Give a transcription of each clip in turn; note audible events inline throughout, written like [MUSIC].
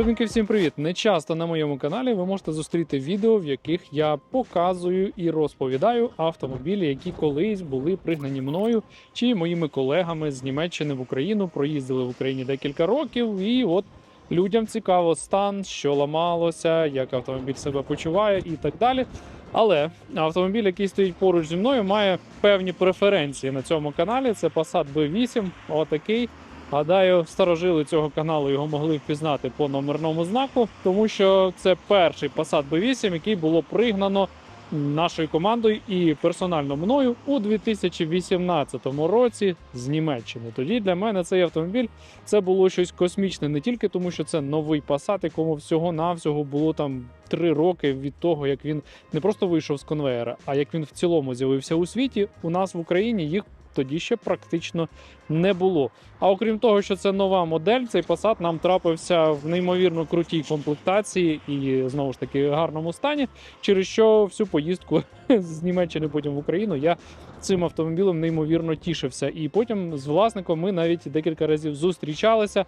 Людники, всім привіт! Не часто на моєму каналі ви можете зустріти відео, в яких я показую і розповідаю автомобілі, які колись були пригнані мною чи моїми колегами з Німеччини в Україну, проїздили в Україні декілька років, і от людям цікаво стан, що ламалося, як автомобіль себе почуває і так далі. Але автомобіль, який стоїть поруч зі мною, має певні преференції на цьому каналі. Це Passat B8, отакий. Гадаю, старожили цього каналу його могли впізнати по номерному знаку, тому що це перший Passat B8, який було пригнано нашою командою і персонально мною у 2018 році з Німеччини. Тоді для мене цей автомобіль це було щось космічне, не тільки тому, що це новий Passat, якому всього навсього було там три роки від того, як він не просто вийшов з конвеєра, а як він в цілому з'явився у світі. У нас в Україні їх тоді ще практично не було. А окрім того, що це нова модель, цей Passat нам трапився в неймовірно крутій комплектації і знову ж таки гарному стані, через що всю поїздку [LAUGHS] з Німеччини потім в Україну я цим автомобілем неймовірно тішився. І потім з власником ми навіть декілька разів зустрічалися. Е,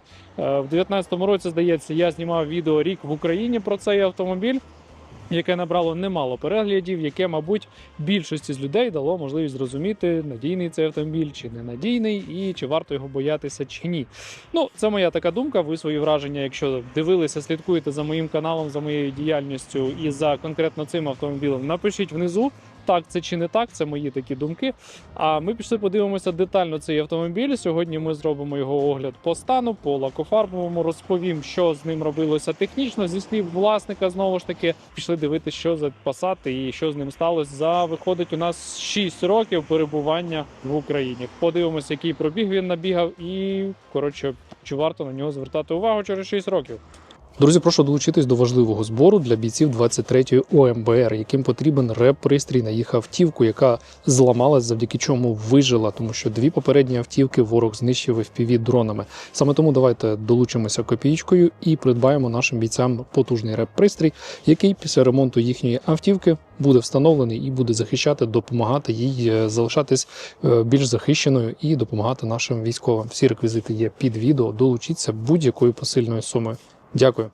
В 2019 році, здається, я знімав відео рік в Україні про цей автомобіль. Яке набрало немало переглядів, яке, мабуть, більшості з людей дало можливість зрозуміти, надійний цей автомобіль чи ненадійний, і чи варто його боятися чи ні. Ну, це моя така думка. Ви свої враження, якщо дивилися, слідкуєте за моїм каналом, за моєю діяльністю і за конкретно цим автомобілем, напишіть внизу. Так, це чи не так, це мої такі думки. А ми пішли подивимося детально цей автомобіль. Сьогодні ми зробимо його огляд по стану, по лакофарбовому, розповім, що з ним робилося технічно. Зі слів власника, знову ж таки, пішли дивитися, що за Passat і що з ним сталося. За виходить у нас 6 років перебування в Україні. Подивимося, який пробіг він набігав, і коротше, чи варто на нього звертати увагу через 6 років. Друзі, прошу долучитись до важливого збору для бійців 23-ї ОМБР, яким потрібен реп-пристрій на їх автівку, яка зламалась, завдяки чому вижила, тому що дві попередні автівки ворог знищив fpv дронами. Саме тому давайте долучимося копійкою і придбаємо нашим бійцям потужний реп-пристрій, який після ремонту їхньої автівки буде встановлений і буде захищати, допомагати їй е, залишатись е, більш захищеною і допомагати нашим військовим. Всі реквізити є під відео. Долучіться будь-якою посильною сумою. Дякую.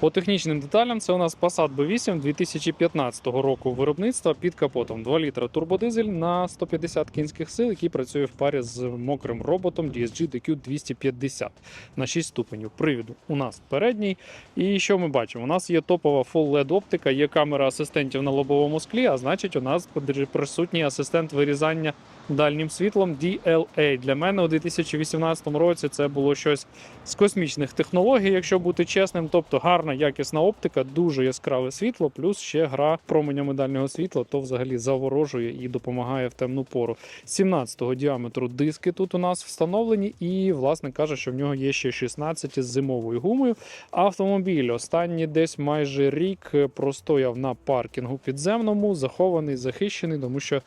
По технічним деталям це у нас Passat B8 2015 року виробництва під капотом 2 літра турбодизель на 150 кінських сил, який працює в парі з мокрим роботом DSG DQ 250 на 6 ступенів. Привіду у нас передній. І що ми бачимо? У нас є топова Full LED оптика, є камера асистентів на лобовому склі, а значить, у нас присутній асистент вирізання дальнім світлом DLA. Для мене у 2018 році це було щось з космічних технологій, якщо бути чесним. Тобто гарна, якісна оптика, дуже яскраве світло, плюс ще гра променями дальнього світла, то взагалі заворожує і допомагає в темну пору. 17-го діаметру диски тут у нас встановлені, і власник каже, що в нього є ще 16 з зимовою гумою. Автомобіль останній десь майже рік простояв на паркінгу підземному, захований, захищений, тому що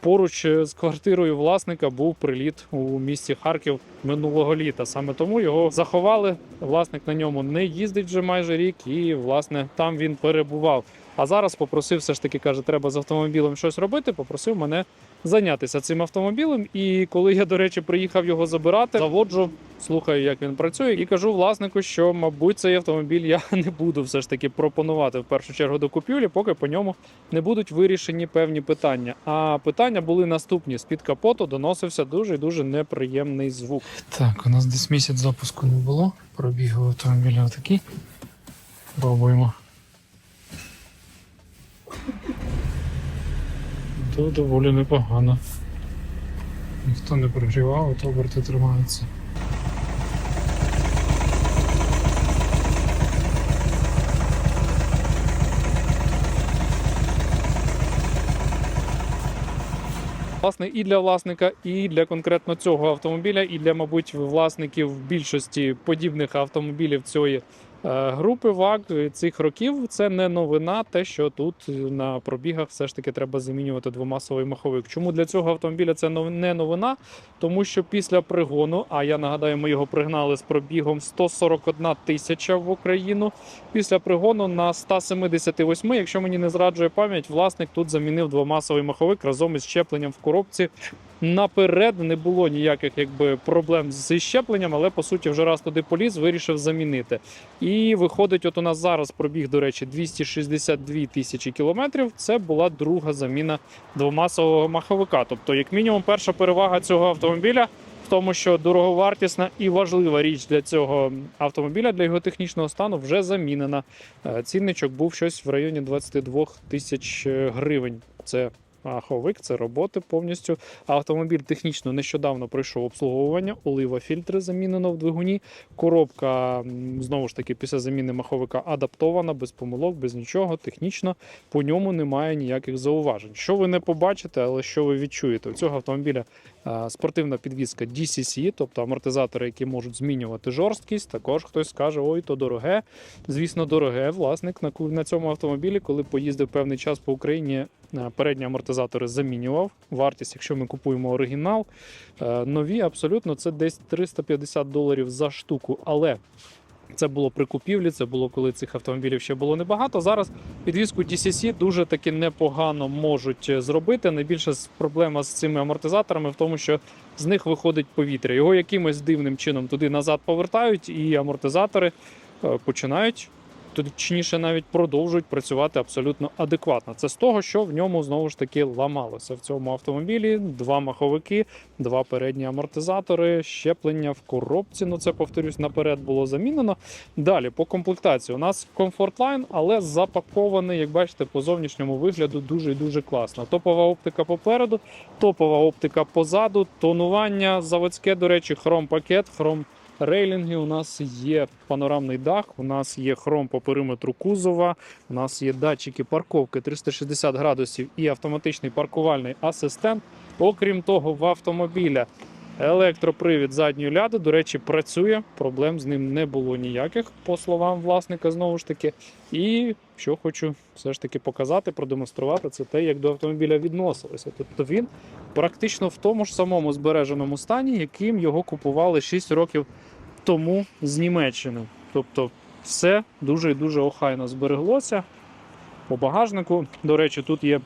поруч з квартирою власника був приліт у місті Харків минулого літа. Саме тому його заховали. Власник на ньому не їздить вже майже рік, і власне там він перебував. А зараз попросив, все ж таки каже, треба з автомобілем щось робити. Попросив мене зайнятися цим автомобілем. І коли я, до речі, приїхав його забирати, заводжу, слухаю, як він працює, і кажу власнику, що, мабуть, цей автомобіль я [LAUGHS] не буду все ж таки пропонувати в першу чергу до купівлі, поки по ньому не будуть вирішені певні питання. А питання були наступні: з під капоту доносився дуже і дуже неприємний звук. Так, у нас десь місяць запуску не було. Пробіг автомобіля отакий. Пробуємо. То доволі непогано. Ніхто не прогрівав, то оберти тримаються. Власне, і для власника, і для конкретно цього автомобіля, і для, мабуть, власників більшості подібних автомобілів цієї групи ВАГ цих років. Це не новина, те, що тут на пробігах все ж таки треба замінювати двомасовий маховик. Чому для цього автомобіля це не новина? Тому що після пригону, а я нагадаю, ми його пригнали з пробігом 141 тисяча в Україну. Після пригону на 178, якщо мені не зраджує пам'ять, власник тут замінив двомасовий маховик разом із щепленням в коробці наперед не було ніяких якби проблем з щепленням, але по суті вже раз туди поліз, вирішив замінити. І виходить, от у нас зараз пробіг, до речі, 262 тисячі кілометрів. Це була друга заміна двомасового маховика. Тобто, як мінімум, перша перевага цього автомобіля в тому, що дороговартісна і важлива річ для цього автомобіля, для його технічного стану, вже замінена. Е, Цінничок був щось в районі 22 тисяч е, гривень. Це маховик, це роботи повністю. Автомобіль технічно нещодавно пройшов обслуговування, олива фільтри замінено в двигуні. Коробка знову ж таки після заміни маховика адаптована, без помилок, без нічого. Технічно по ньому немає ніяких зауважень. Що ви не побачите, але що ви відчуєте? У цього автомобіля спортивна підвізка DCC, тобто амортизатори, які можуть змінювати жорсткість. Також хтось скаже, ой, то дороге. Звісно, дороге. Власник на, цьому автомобілі, коли поїздив певний час по Україні, передні амортизатори замінював. Вартість, якщо ми купуємо оригінал, е, нові абсолютно це десь 350 доларів за штуку. Але це було при купівлі, це було коли цих автомобілів ще було небагато. Зараз підвізку DCC дуже таки непогано можуть е, зробити. Найбільша проблема з цими амортизаторами в тому, що з них виходить повітря. Його якимось дивним чином туди назад повертають, і амортизатори е, починають. Точніше, навіть продовжують працювати абсолютно адекватно. Це з того, що в ньому знову ж таки ламалося в цьому автомобілі. Два маховики, два передні амортизатори, щеплення в коробці. Ну це повторюсь, наперед було замінено. Далі по комплектації у нас Comfortline, але запакований, як бачите, по зовнішньому вигляду дуже і дуже класно. Топова оптика попереду, топова оптика позаду, тонування заводське, до речі, хром-пакет, хром. Рейлінги у нас є панорамний дах, у нас є хром по периметру кузова, у нас є датчики парковки 360 градусів і автоматичний паркувальний асистент. Окрім того, в автомобіля електропривід задньої ляди, до речі, працює. Проблем з ним не було ніяких, по словам власника, знову ж таки. І що хочу все ж таки показати, продемонструвати, це те, як до автомобіля відносилися. Тобто він практично в тому ж самому збереженому стані, яким його купували 6 років тому з Німеччини. Тобто, все дуже і дуже охайно збереглося. По багажнику, до речі, тут є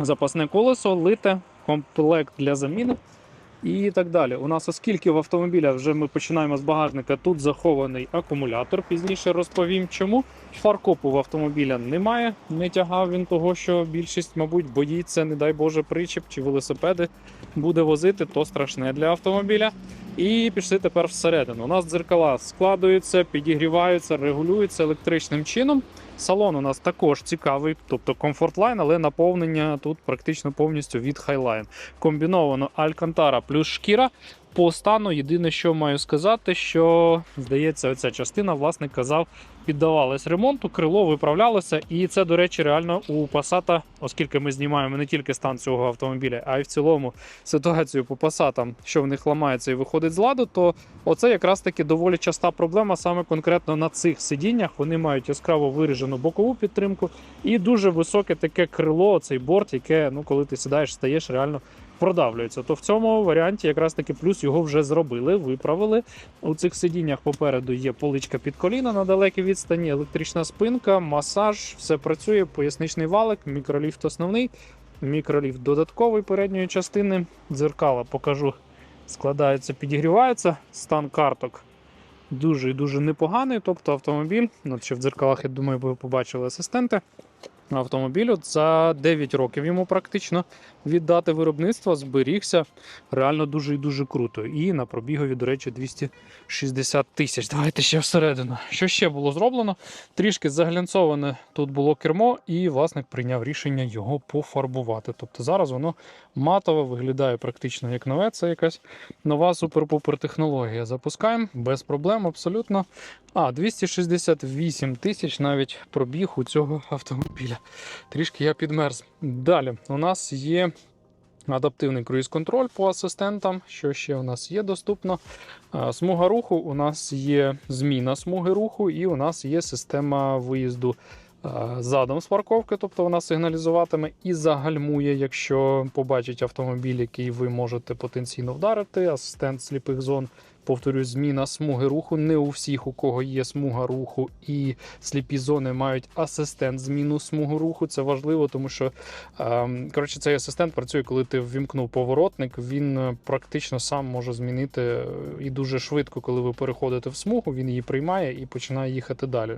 запасне колесо, лите, комплект для заміни і так далі. У нас, оскільки в автомобіля вже ми починаємо з багажника, тут захований акумулятор. Пізніше розповім, чому. Фаркопу в автомобіля немає. Не тягав він того, що більшість, мабуть, боїться, не дай Боже, причіп чи велосипеди буде возити, то страшне для автомобіля. І пішли тепер всередину. У нас дзеркала складуються, підігріваються, регулюються електричним чином. Салон у нас також цікавий, тобто комфортлайн, але наповнення тут практично повністю від Highline. Комбіновано Алькантара плюс шкіра. По стану єдине, що маю сказати, що здається, оця частина власник казав, піддавалась ремонту, крило виправлялося, і це, до речі, реально у Passat, оскільки ми знімаємо не тільки стан цього автомобіля, а й в цілому ситуацію по Passat, що в них ламається і виходить з ладу, то оце якраз таки доволі часта проблема саме конкретно на цих сидіннях. Вони мають яскраво виражену бокову підтримку і дуже високе таке крило, цей борт, яке, ну, коли ти сідаєш, стаєш, реально продавлюється. То в цьому варіанті якраз таки плюс його вже зробили, виправили. У цих сидіннях попереду є поличка під коліна на далекій відстані, електрична спинка, масаж, все працює, поясничний валик, мікроліфт основний, мікроліфт додатковий передньої частини. Дзеркала покажу, складаються, підігріваються. Стан карток дуже і дуже непоганий. Тобто автомобіль, ну чи в дзеркалах, я думаю, ви побачили асистенти. Автомобілю за 9 років йому практично від дати виробництва зберігся реально дуже і дуже круто. І на пробігові, до речі, 260 тисяч. Давайте ще всередину. Що ще було зроблено? Трішки заглянцоване тут було кермо, і власник прийняв рішення його пофарбувати. Тобто зараз воно матове виглядає практично як нове. Це якась нова супер-пупер технологія. Запускаємо без проблем абсолютно. А, 268 тисяч навіть пробіг у цього автомобіля. Трішки я підмерз. Далі у нас є адаптивний круїз-контроль по асистентам. Що ще у нас є доступно? Смуга руху. У нас є зміна смуги руху, і у нас є система виїзду. Задом з парковки, тобто вона сигналізуватиме і загальмує, якщо побачить автомобіль, який ви можете потенційно вдарити. Асистент сліпих зон Повторюсь, зміна смуги руху. Не у всіх, у кого є смуга руху і сліпі зони, мають асистент зміну смугу руху. Це важливо, тому що ем, коротше, цей асистент працює, коли ти ввімкнув поворотник. Він е, практично сам може змінити е, і дуже швидко, коли ви переходите в смугу, він її приймає і починає їхати далі.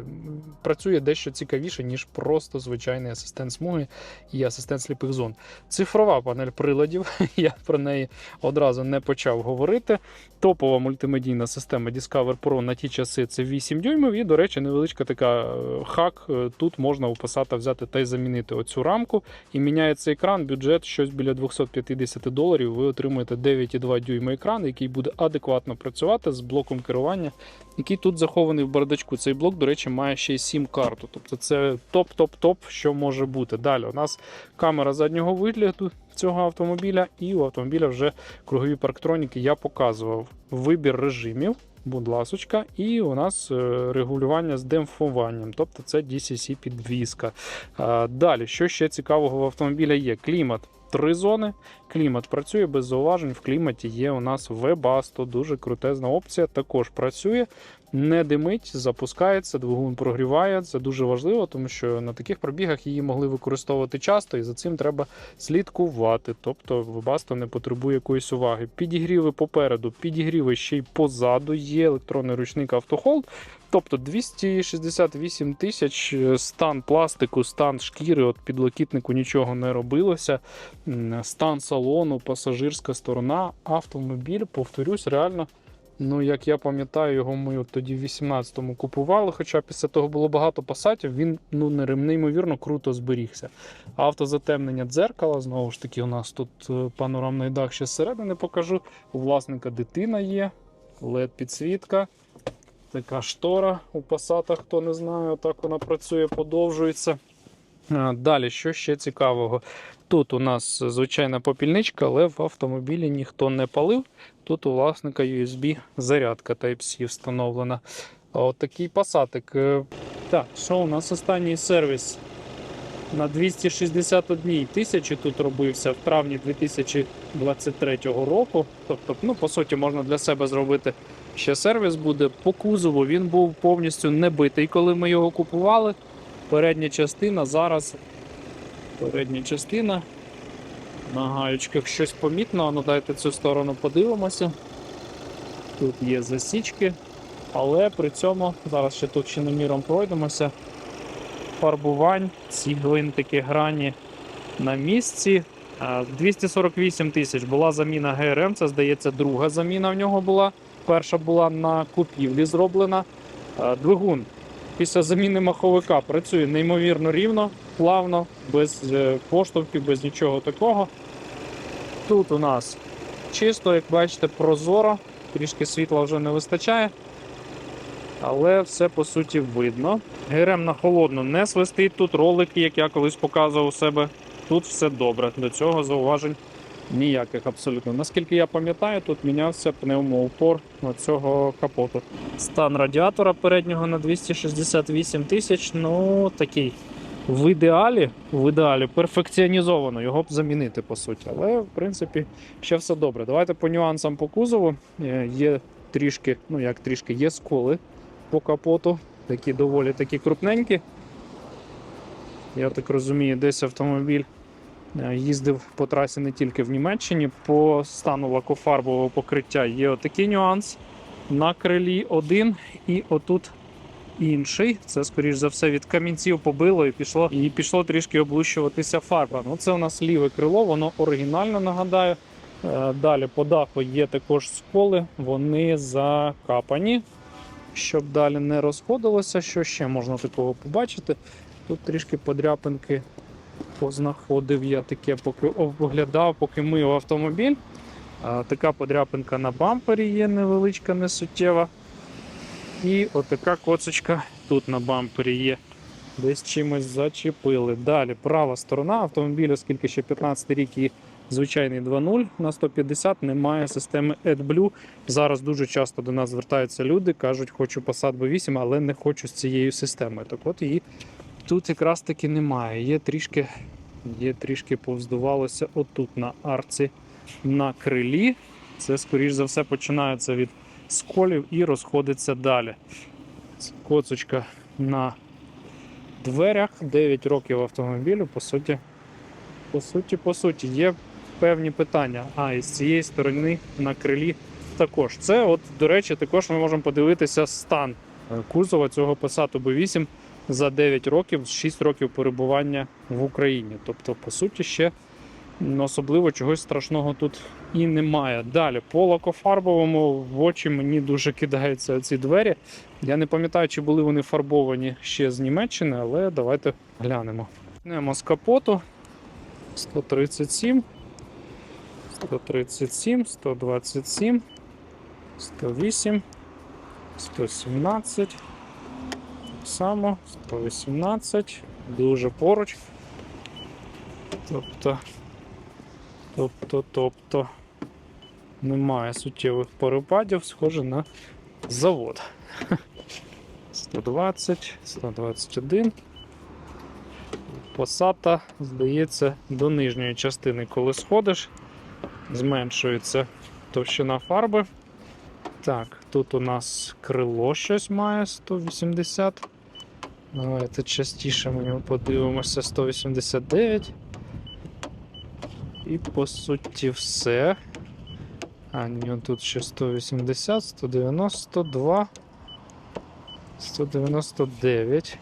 Працює дещо цікавіше, ніж просто звичайний асистент смуги і асистент сліпих зон. Цифрова панель приладів. [LAUGHS] Я про неї одразу не почав говорити. Топова мультимедійна система Discover Pro на ті часи це 8 дюймів. І, до речі, невеличка така е, хак. Е, Тут можна Passat взяти та й замінити оцю рамку. І міняється екран, бюджет щось біля 250 доларів. Ви отримуєте 9,2 дюйма екран, який буде адекватно працювати з блоком керування, який тут захований в бардачку. Цей блок, до речі, має ще й сім карту. Тобто це топ-топ-топ, що може бути. Далі у нас камера заднього вигляду цього автомобіля, і у автомобіля вже кругові парктроніки я показував вибір режимів. Будь ласочка, і у нас е, регулювання з демпфуванням, тобто це DCC підвізка. Далі, що ще цікавого в автомобіля є? Клімат. Три зони. Клімат працює без зауважень. В кліматі є у нас Webasto, дуже крутезна опція. Також працює, не димить, запускається, двигун прогріває. Це дуже важливо, тому що на таких пробігах її могли використовувати часто, і за цим треба слідкувати. Тобто Webasto не потребує якоїсь уваги. Підігріви попереду, підігріви ще й позаду. Є електронний ручник автохолд. Тобто 268 тисяч е, стан пластику, стан шкіри, от підлокітнику нічого не робилося. Стан салону, пасажирська сторона, автомобіль, повторюсь, реально. Ну, як я пам'ятаю, його ми тоді в 18-му купували, хоча після того було багато пасатів, він ну, неймовірно круто зберігся. Автозатемнення дзеркала, знову ж таки, у нас тут е, панорамний дах ще зсередини покажу. У власника дитина є, LED-підсвітка. Така штора у Passat, хто не знає, отак вона працює, подовжується. Далі, що ще цікавого? Тут у нас звичайна попільничка, але в автомобілі ніхто не палив. Тут у власника USB зарядка Type-C встановлена. А От такий пасатик. Е, Так, що у нас останній сервіс? На 261 тисячі тут робився в травні 2023 року. Тобто, ну, по суті, можна для себе зробити ще сервіс буде. По кузову він був повністю не битий, коли ми його купували. Передня частина зараз. Передня частина. На гаючках щось помітно. Ну дайте цю сторону подивимося. Тут є засічки, але при цьому зараз ще тут чиноміром пройдемося. Фарбувань, ці гвинтики грані на місці. 248 тисяч була заміна ГРМ, це здається, друга заміна в нього була. Перша була на купівлі зроблена. Двигун після заміни маховика працює неймовірно рівно, плавно, без е, поштовхів, без нічого такого. Тут у нас чисто, як бачите, прозоро, трішки світла вже не вистачає. Але все по суті видно. ГРМ на холодно не свистить. Тут ролики, як я колись показував у себе. Тут все добре. До цього зауважень ніяких абсолютно. Наскільки я пам'ятаю, тут мінявся пневмоупор цього капоту. Стан радіатора переднього на 268 тисяч. Ну такий. В ідеалі, в ідеалі перфекціонізовано його б замінити по суті. Але в принципі ще все добре. Давайте по нюансам по кузову. Е, Є трішки, ну як трішки, є сколи по капоту, такі доволі такі крупненькі. Я так розумію, десь автомобіль е, їздив по трасі не тільки в Німеччині. По стану лакофарбового покриття є отакий нюанс. На крилі один і отут інший. Це, скоріш за все, від камінців побило і пішло, і пішло трішки облущуватися фарба. Ну, це у нас ліве крило, воно оригінально нагадаю. Е, Далі по даху є також сколи, вони закапані, щоб далі не розходилося. Що ще можна такого побачити? Тут трішки подряпинки познаходив я таке, поки оглядав, поки мив автомобіль. Така подряпинка на бампері є невеличка, несуттєва. І отака коцочка тут на бампері є. Десь чимось зачепили. Далі права сторона автомобіля, оскільки ще 15 рік і звичайний 2.0 на 150 немає системи AdBlue. Зараз дуже часто до нас звертаються люди, кажуть, хочу Passat B8, але не хочу з цією системою. Так от її тут якраз таки немає. Є трішки, є трішки повздувалося отут на арці на крилі. Це, скоріш за все, починається від сколів і розходиться далі. Коцочка на дверях, 9 років автомобілю, по суті, по суті, по суті, є певні питання. А, і з цієї сторони на крилі також. Це, от, до речі, також ми можемо подивитися стан е, кузова цього Passat B8 за 9 років, 6 років перебування в Україні. Тобто, по суті, ще особливо чогось страшного тут і немає. Далі, по лакофарбовому в очі мені дуже кидаються ці двері. Я не пам'ятаю, чи були вони фарбовані ще з Німеччини, але давайте глянемо. Почнемо з капоту. 137, 137, 127, 108, 117. Так само, 118, дуже поруч. Тобто, тобто, тобто немає суттєвих перепадів, схоже на завод. [LAUGHS] 120, 121. Посата, здається, до нижньої частини, коли сходиш, зменшується товщина фарби. Так, тут у нас крило щось має 180. Давайте частіше ми подивимося 189. І по суті все. А, ні, тут ще 180, 190, 102, 199,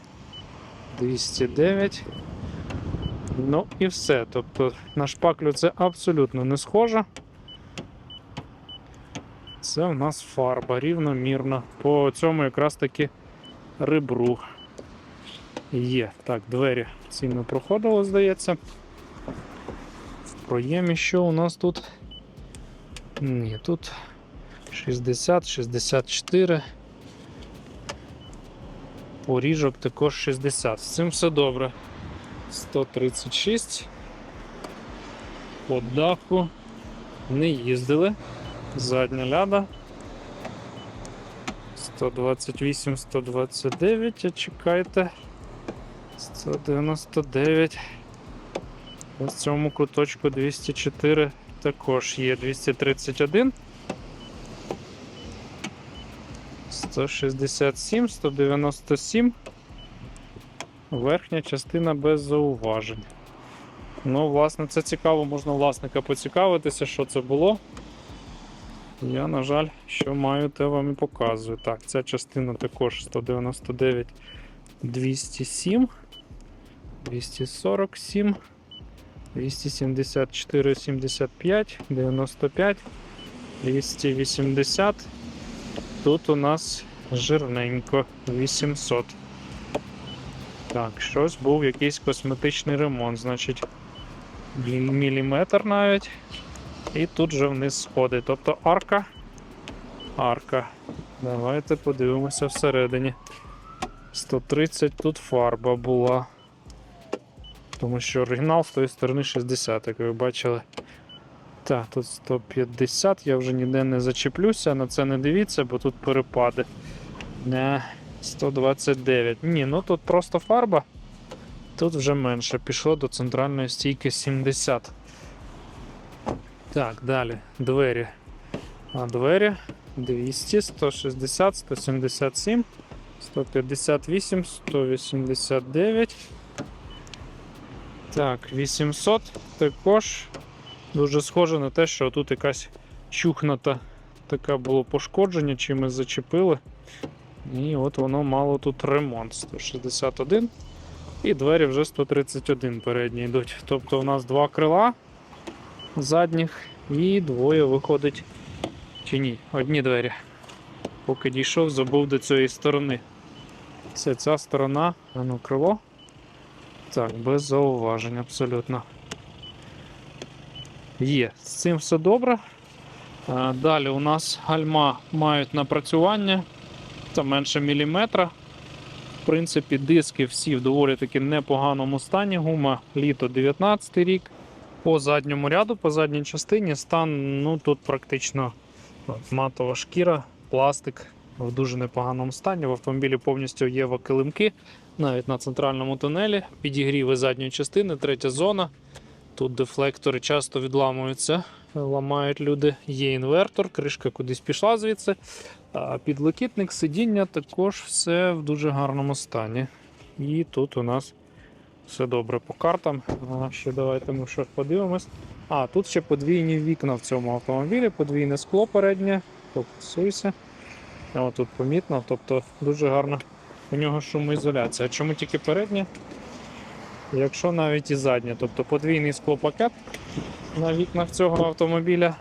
209. Ну і все. Тобто на шпаклю це абсолютно не схоже. Це в нас фарба рівномірна. По цьому якраз таки ребру є. Так, двері ці ми проходили, здається. Проємі що у нас тут? Ні, тут 60, 64. Поріжок також 60. З цим все добре. 136. По даху не їздили. Задня ляда. 128, 129, а чекайте. 199. Ось в цьому куточку 204 також є 231. 167, 197. Верхня частина без зауважень. Ну, власне, це цікаво, можна власника поцікавитися, що це було. Я, на жаль, що маю, те вам і показую. Так, ця частина також 199, 207, 247, 274, 75, 95, 280. Тут у нас жирненько 800. Так, щось був якийсь косметичний ремонт, значить, міліметр навіть. І тут же вниз сходить. Тобто арка. Арка. Давайте подивимося всередині. 130 тут фарба була. Тому що оригінал з тої сторони 60, як ви бачили. Так, тут 150, я вже ніде не зачеплюся, на це не дивіться, бо тут перепади. Не, 129. Ні, ну тут просто фарба. Тут вже менше. Пішло до центральної стійки 70. Так, далі. Двері. А двері 200, 160, 177, 158, 189. Так, 800 також дуже схоже на те, що тут якась чухната таке було пошкодження, чимось зачепили. І от воно мало тут ремонт 161. І двері вже 131 передні йдуть. Тобто у нас два крила задніх і двоє виходить. Чи ні? Одні двері. Поки дійшов, забув до цієї сторони. Це ця сторона, а ну крило. Так, без зауважень абсолютно. Є, з цим все добре. Далі у нас гальма мають напрацювання. Це менше міліметра. В принципі, диски всі в доволі таки непоганому стані. Гума літо 19 рік. По задньому ряду, по задній частині стан ну тут практично матова шкіра, пластик в дуже непоганому стані. В автомобілі повністю є килимки, навіть на центральному тунелі. Підігріви задньої частини, третя зона. Тут дефлектори часто відламуються ламають люди. Є інвертор, кришка кудись пішла звідси. А підлокітник, сидіння також все в дуже гарному стані. І тут у нас все добре по картам. Ще давайте ми що подивимось. А, тут ще подвійні вікна в цьому автомобілі, подвійне скло переднє. Фокусуйся. О, тут помітно, тобто дуже гарна у нього шумоізоляція. Чому тільки переднє? Якщо навіть і заднє, тобто подвійний склопакет на вікнах цього автомобіля.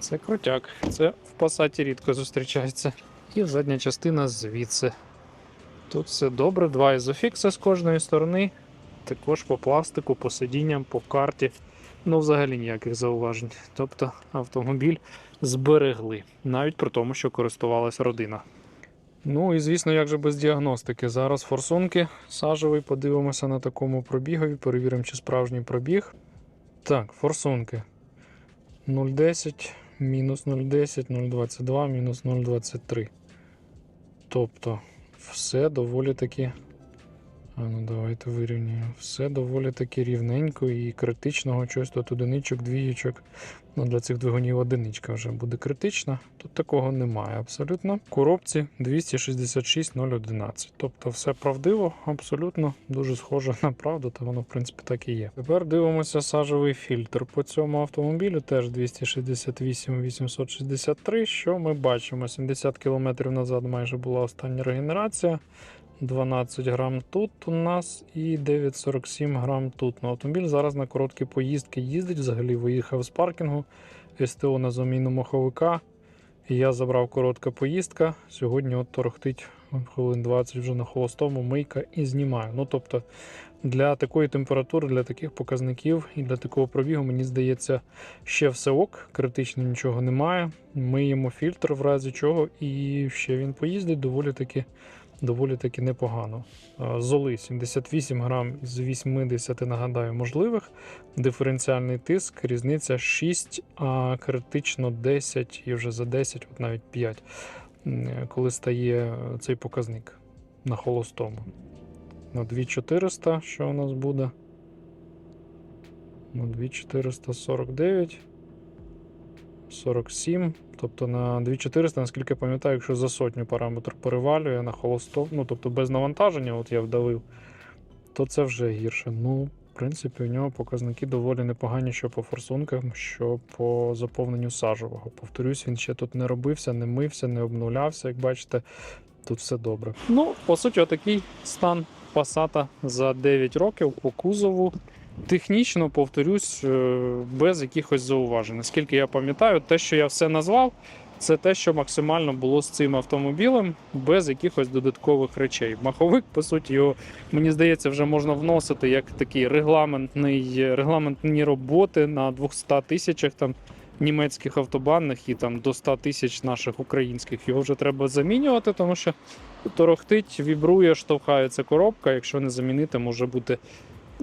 Це крутяк. Це в Passat рідко зустрічається. І задня частина звідси. Тут все добре, два ізофікси з кожної сторони. Також по пластику, по сидінням, по карті. Ну, взагалі ніяких зауважень. Тобто автомобіль зберегли, навіть при тому, що користувалась родина. Ну і звісно, як же без діагностики. Зараз форсунки сажовий, подивимося на такому пробігові, перевіримо, чи справжній пробіг. Так, форсунки 0,10, мінус 0,10, 0,22, мінус 0,23. Тобто, все доволі таки. А ну давайте вирівняємо. Все доволі таки рівненько і критичного чогось тут одиничок, двієчок. Ну, для цих двигунів одиничка вже буде критична. Тут такого немає абсолютно. В коробці 266,011. Тобто все правдиво, абсолютно дуже схоже на правду, та воно в принципі так і є. Тепер дивимося сажевий фільтр. По цьому автомобілю теж 268,863. Що ми бачимо? 70 км назад майже була остання регенерація. 12 грам тут у нас і 9,47 грам тут. Ну, автомобіль зараз на короткі поїздки їздить. Взагалі виїхав з паркінгу СТО на заміну маховика. Я забрав коротка поїздка. Сьогодні от торохтить хвилин 20 вже на холостому, мийка і знімаю. Ну тобто для такої температури, для таких показників і для такого пробігу, мені здається, ще все ок, критично нічого немає. Миємо фільтр в разі чого, і ще він поїздить доволі таки доволі таки непогано. Золи 78 грам з 80, нагадаю, можливих. Диференціальний тиск, різниця 6, а критично 10 і вже за 10, от навіть 5, коли стає цей показник на холостому. На 2400, що у нас буде? На 2449. 47. Тобто на 2400, наскільки я пам'ятаю, якщо за сотню параметр перевалює на холостом, ну тобто без навантаження, от я вдавив, то це вже гірше. Ну, в принципі, у нього показники доволі непогані, що по форсункам, що по заповненню сажевого. Повторюсь, він ще тут не робився, не мився, не обновлявся. Як бачите, тут все добре. Ну, по суті, отакий стан Passat за 9 років по кузову. Технічно, повторюсь, е, без якихось зауважень. Наскільки я пам'ятаю, те, що я все назвав, це те, що максимально було з цим автомобілем, без якихось додаткових речей. Маховик, по суті, його, мені здається, вже можна вносити як такий регламентний, регламентні роботи на 200 тисячах там німецьких автобанних і там до 100 тисяч наших українських. Його вже треба замінювати, тому що торохтить, вібрує, штовхається коробка. Якщо не замінити, може бути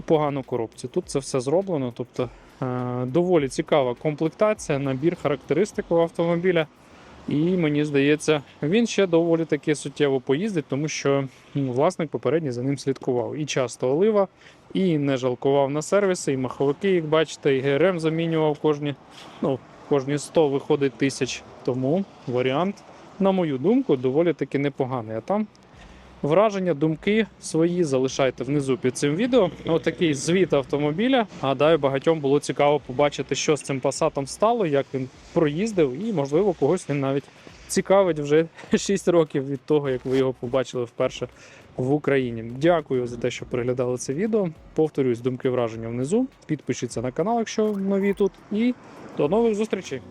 погано коробці. Тут це все зроблено. Тобто е, доволі цікава комплектація, набір характеристик у автомобіля. І мені здається, він ще доволі таки суттєво поїздить, тому що ну, власник попередній за ним слідкував. І часто олива, і не жалкував на сервіси, і маховики, як бачите, і ГРМ замінював кожні, ну, кожні 100 виходить тисяч. Тому варіант, на мою думку, доволі таки непоганий. А там Враження, думки свої залишайте внизу під цим відео. Отакий звіт автомобіля. Гадаю, багатьом було цікаво побачити, що з цим пасатом стало, як він проїздив, і можливо когось він навіть цікавить вже [LAUGHS] 6 років від того, як ви його побачили вперше в Україні. Дякую за те, що переглядали це відео. Повторюсь, думки враження внизу. Підпишіться на канал, якщо нові тут, і до нових зустрічей.